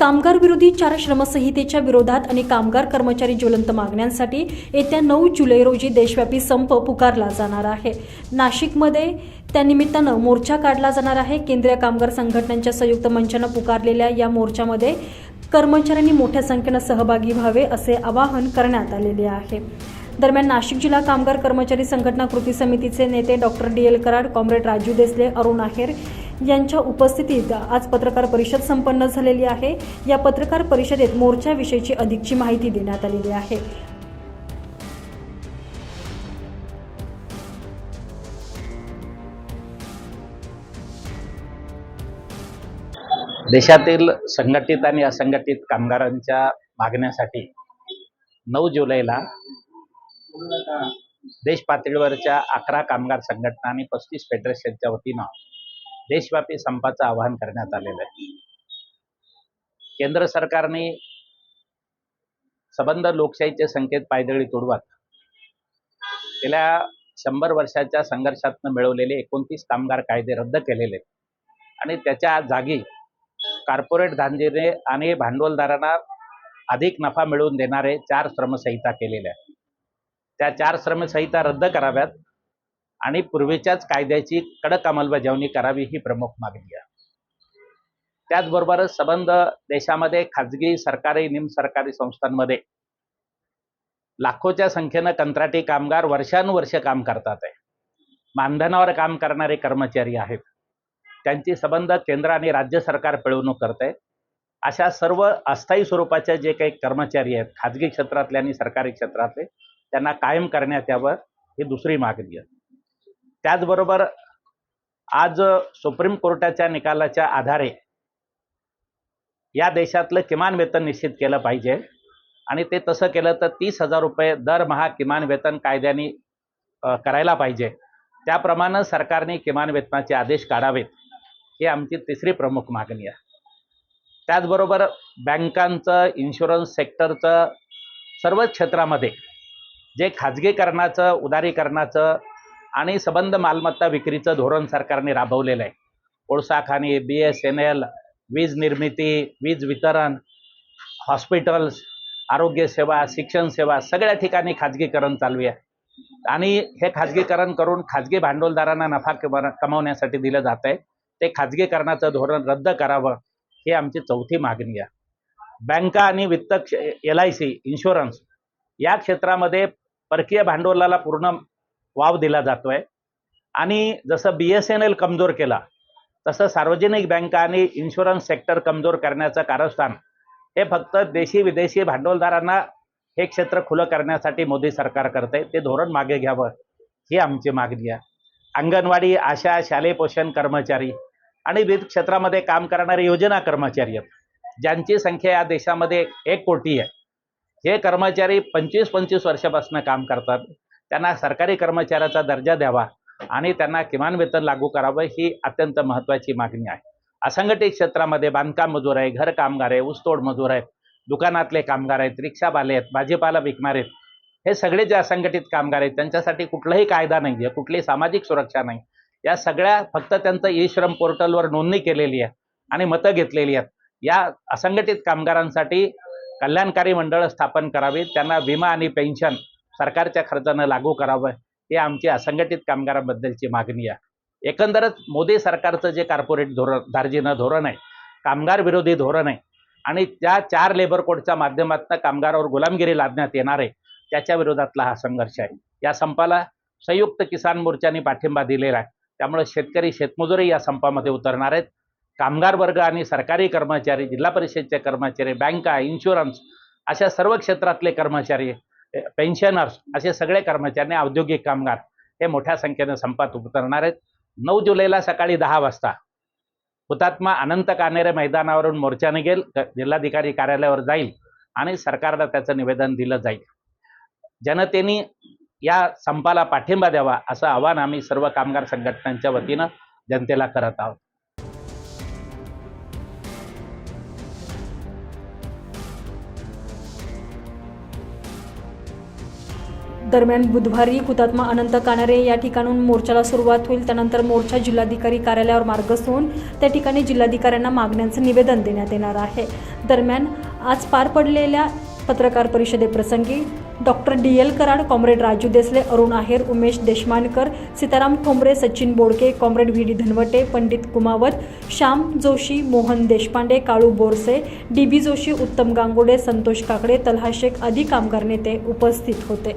कामगार विरोधी चार श्रमसंहितेच्या विरोधात आणि कामगार कर्मचारी ज्वलंत मागण्यांसाठी येत्या नऊ जुलै रोजी देशव्यापी संप पुकारला जाणार आहे. नाशिकमध्ये त्यानिमित्तानं मोर्चा काढला जाणार आहे. केंद्रीय कामगार संघटनांच्या संयुक्त मंचानं पुकारलेल्या या मोर्चामध्ये कर्मचाऱ्यांनी मोठ्या संख्येनं सहभागी व्हावे असे आवाहन करण्यात आलेले आहे. दरम्यान नाशिक जिल्हा कामगार कर्मचारी संघटना कृती समितीचे नेते doctor D L Karad comrade Raju Desale Arun Aher यांच्या उपस्थितीत आज पत्रकार परिषद संपन्न झालेली आहे. या पत्रकार परिषदेत मोर्चाविषयीची अधिकची माहिती देण्यात आलेली आहे. देशातील संघटित आणि असंघटित कामगारांच्या मागण्यासाठी नऊ जुलैला देश पातळीवरच्या अकरा कामगार संघटना आणि पस्तीस फेडरेशनच्या वतीनं देशव्यापी संपाचं आवाहन करण्यात आलेलं आहे. केंद्र सरकारने सबंध लोकशाहीचे संकेत पायदळी तुडवत गेल्या शंभर वर्षाच्या संघर्षातनं मिळवलेले एकोणतीस कामगार कायदे रद्द केलेले आणि त्याच्या जागी कॉर्पोरेट धांजेने आणि भांडवलदारांना अधिक नफा मिळवून देणारे चार श्रमसंहिता केलेल्या त्या चार श्रमसंहिता रद्द कराव्यात. आणि पूर्वीच्याच कायद्याची कडक अंमलबजावणी करावी ही प्रमुख मागणी आहे. त्याचबरोबर संबंध देशामध्ये खाजगी सरकारी निमसरकारी संस्थांमध्ये लाखोच्या संख्येनं कंत्राटी कामगार वर्षानुवर्ष काम करतात आहे. मानधनावर काम करणारे कर्मचारी आहेत. त्यांची संबंध केंद्र आणि राज्य सरकार पिळवणूक करत आहे. अशा सर्व अस्थायी स्वरूपाचे जे काही कर्मचारी आहेत खाजगी क्षेत्रातले आणि सरकारी क्षेत्रातले त्यांना कायम करण्यात यावं ही दुसरी मागणी आहे. त्याचबरोबर आज सुप्रीम कोर्टाच्या निकालाच्या आधारे या देशातलं किमान वेतन निश्चित केलं पाहिजे. आणि ते तसं केलं तर तीस हजार रुपये दरमहा किमान वेतन कायद्याने करायला पाहिजे. त्याप्रमाणे सरकारने किमान वेतनाचे आदेश काढावेत. ही आमची तिसरी प्रमुख मागणी आहे. त्याचबरोबर बँकांचं इन्शुरन्स सेक्टरचं सर्वच क्षेत्रामध्ये जे खाजगीकरणाचं उदारीकरणाचं आणि संबंध मालमत्ता विक्रीचं धोरण सरकारने राबवलेलं आहे. कोळसा बी एस एन एल वीज निर्मिती वीज वितरण हॉस्पिटल्स आरोग्य सेवा शिक्षण सेवा सगळ्या ठिकाणी खाजगीकरण चालू आहे. आणि हे खाजगीकरण करून खाजगी भांडवलदारांना नफा कमावण्यासाठी दिलं जात आहे. ते खाजगीकरणाचं धोरण रद्द करावं ही आमची चौथी मागणी आहे. बँका आणि वित्त एल आय सी इन्शुरन्स या क्षेत्रामध्ये परकीय भांडवलाला पूर्ण वाव दिला जातोय. आणि जसं बी एस एन एल कमजोर केला तसं सार्वजनिक बँका आणि इन्शुरन्स सेक्टर कमजोर करण्याचं कारस्थान हे फक्त देशी विदेशी भांडवलदारांना हे क्षेत्र खुलं करण्यासाठी मोदी सरकार करते ते धोरण मागे घ्यावं ही आमची मागणी आहे. अंगणवाडी आशा शालेय पोषण कर्मचारी आणि विविध क्षेत्रामध्ये काम करणारे योजना कर्मचारी आहेत. ज्यांची संख्या या देशामध्ये एक कोटी आहे. हे कर्मचारी पंचवीस पंचवीस वर्षापासून काम करतात. त्यांना सरकारी कर्मचाऱ्याचा दर्जा द्यावा आणि त्यांना किमान वेतन लागू करावं ही अत्यंत महत्त्वाची मागणी आहे. असंघटित क्षेत्रामध्ये बांधकाम मजूर आहे घर कामगार आहे ऊसतोड मजूर आहेत दुकानातले कामगार आहेत रिक्षावाले आहेत भाजीपाला विकणारे आहेत. हे सगळे जे असंघटित कामगार आहेत त्यांच्यासाठी कुठलाही कायदा नाही आहे कुठली सामाजिक सुरक्षा नाही. या सगळ्या फक्त त्यांचं ई श्रम पोर्टलवर नोंदणी केलेली आहे आणि मतं घेतलेली आहेत. या असंघटित कामगारांसाठी कल्याणकारी मंडळ स्थापन करावी त्यांना विमा आणि पेन्शन सरकारच्या खर्चानं लागू करावं हे आमची असंघटित कामगारांबद्दलची मागणी आहे. एकंदरच मोदी सरकारचं जे कॉर्पोरेट धोरण दार्जिनं धोरण आहे कामगार विरोधी धोरण आहे आणि त्या चार लेबर कोडच्या माध्यमातून कामगारावर गुलामगिरी लादण्यात येणार आहे त्याच्या विरोधातला हा संघर्ष आहे. या संपाला संयुक्त किसान मोर्चाने पाठिंबा दिलेला आहे. त्यामुळे शेतकरी शेतमजूरही या संपामध्ये उतरणार आहेत. कामगार वर्ग आणि सरकारी कर्मचारी जिल्हा परिषदचे कर्मचारी बँका इन्शुरन्स अशा सर्व क्षेत्रातले कर्मचारी पेन्शनर्स असे सगळे कर्मचारी आणि औद्योगिक कामगार हे मोठ्या संख्येनं संपात उतरणार आहेत. नऊ जुलैला सकाळी दहा वाजता हुतात्मा अनंत कानेरे मैदानावरून मोर्चा निघेल जिल्हाधिकारी कार्यालयावर जाईल आणि सरकारला त्याचं निवेदन दिलं जाईल. जनतेने या संपाला पाठिंबा द्यावा असं आवाहन आम्ही सर्व कामगार संघटनांच्या वतीनं जनतेला करत आहोत. दरम्यान बुधवारी हुतात्मा अनंत कानारे या ठिकाणून मोर्चाला सुरुवात होईल. त्यानंतर मोर्चा जिल्हाधिकारी कार्यालयावर मार्गस्थ होऊन त्या ठिकाणी जिल्हाधिकाऱ्यांना मागण्यांचं निवेदन देण्यात येणार आहे. दरम्यान आज पार पडलेल्या पत्रकार परिषदेप्रसंगी doctor D. L Karad comrade Raju Desale Arun Aher Umesh Deshmankar Sitaram Thombare Sachin Bodke comrade V D Dhanwate Pandit Kumawat Shyam Joshi Mohan Deshpande Kalu Borse D B Joshi Uttam Gangude Santosh Kakade तल्हा शेख आदी कामगार नेते उपस्थित होते.